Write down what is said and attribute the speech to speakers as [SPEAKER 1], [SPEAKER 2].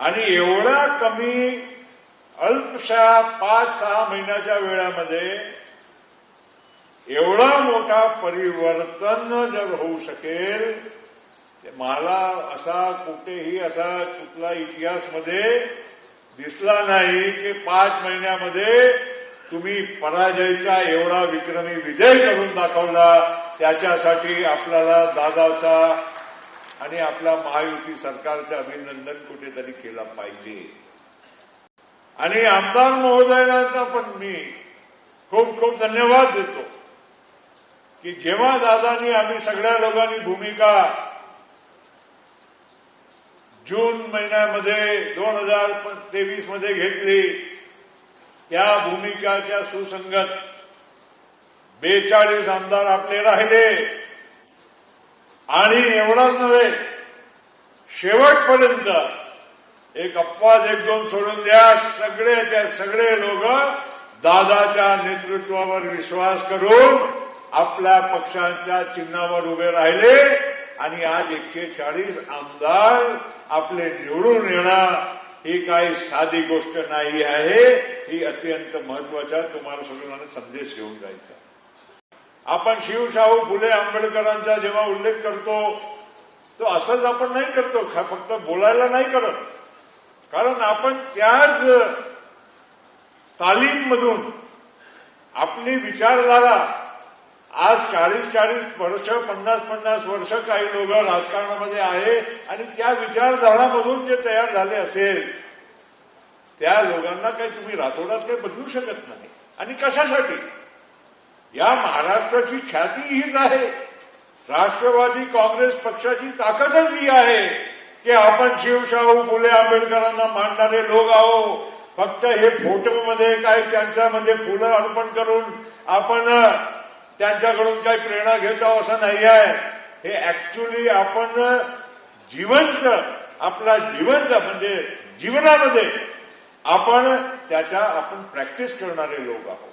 [SPEAKER 1] आणि एवढ्या कमी अल्पशा पाच सहा महिन्याच्या वेळामध्ये एवढा मोठा परिवर्तन जर होऊ शकेल मला असा कुठेही असा कुठला इतिहासमध्ये दिसला नाही की पाच महिन्यामध्ये तुम्ही पराजयचा एवढा विक्रमी विजय करून दाखवला त्याच्यासाठी आपल्याला दादाचा आणि आपला महायुती सरकारचे अभिनंदन कुठेतरी केला पाहिजे. आणि आमदार महोदयांना पण मी खूप खूप धन्यवाद देतो की जेव्हा दादानी आम्ही सगळ्या लोकांनी भूमिका जून महिन्यामध्ये दोन हजार तेवीसमध्ये घेतली त्या भूमिकाच्या सुसंगत बेचाळीस आमदार आपले राहिले. आणि एवढाच नव्हे शेवटपर्यंत एक अपवाद एक दोन सोडून द्या. सगळे त्या सगळे लोक दादाच्या नेतृत्वावर विश्वास करून आपल्या पक्षांच्या चिन्हावर उभे राहिले आणि आज एक्केचाळीस आमदार आपले निवडून येणार. ही काही साधी गोष्ट नाही आहे. ही अत्यंत महत्त्वाच्या तुम्हाला सगळ्यांना संदेश घेऊन जायचा आपण शिवशाहू फुले आंबेडकरांचा जेव्हा उल्लेख करतो तो असंच आपण नाही करतो फक्त बोलायला नाही करत. कारण आपण त्याच तालीममधून आपली विचारधारा आज चाळीस चाळीस वर्ष पन्नास पन्नास वर्ष काही लोक राजकारणामध्ये आहे आणि त्या विचारधारामधून जे तयार झाले असेल त्या लोकांना काही तुम्ही रातोडात काही बदलू शकत नाही. आणि कशासाठी? या महाराष्ट्राची ख्याती हीच आहे. राष्ट्रवादी काँग्रेस पक्षाची ताकदच ही आहे की आपण शिवशाहू फुले आंबेडकरांना मानणारे लोक आहो फक्त हे फोटोमध्ये काय त्यांच्या म्हणजे फुलं अर्पण करून आपण त्यांच्याकडून काही प्रेरणा घेतो असं नाही आहे. हे ऍक्च्युली आपण जिवंत आपला जिवंत म्हणजे जीवनामध्ये आपण त्याच्या आपण प्रॅक्टिस करणारे लोक आहोत.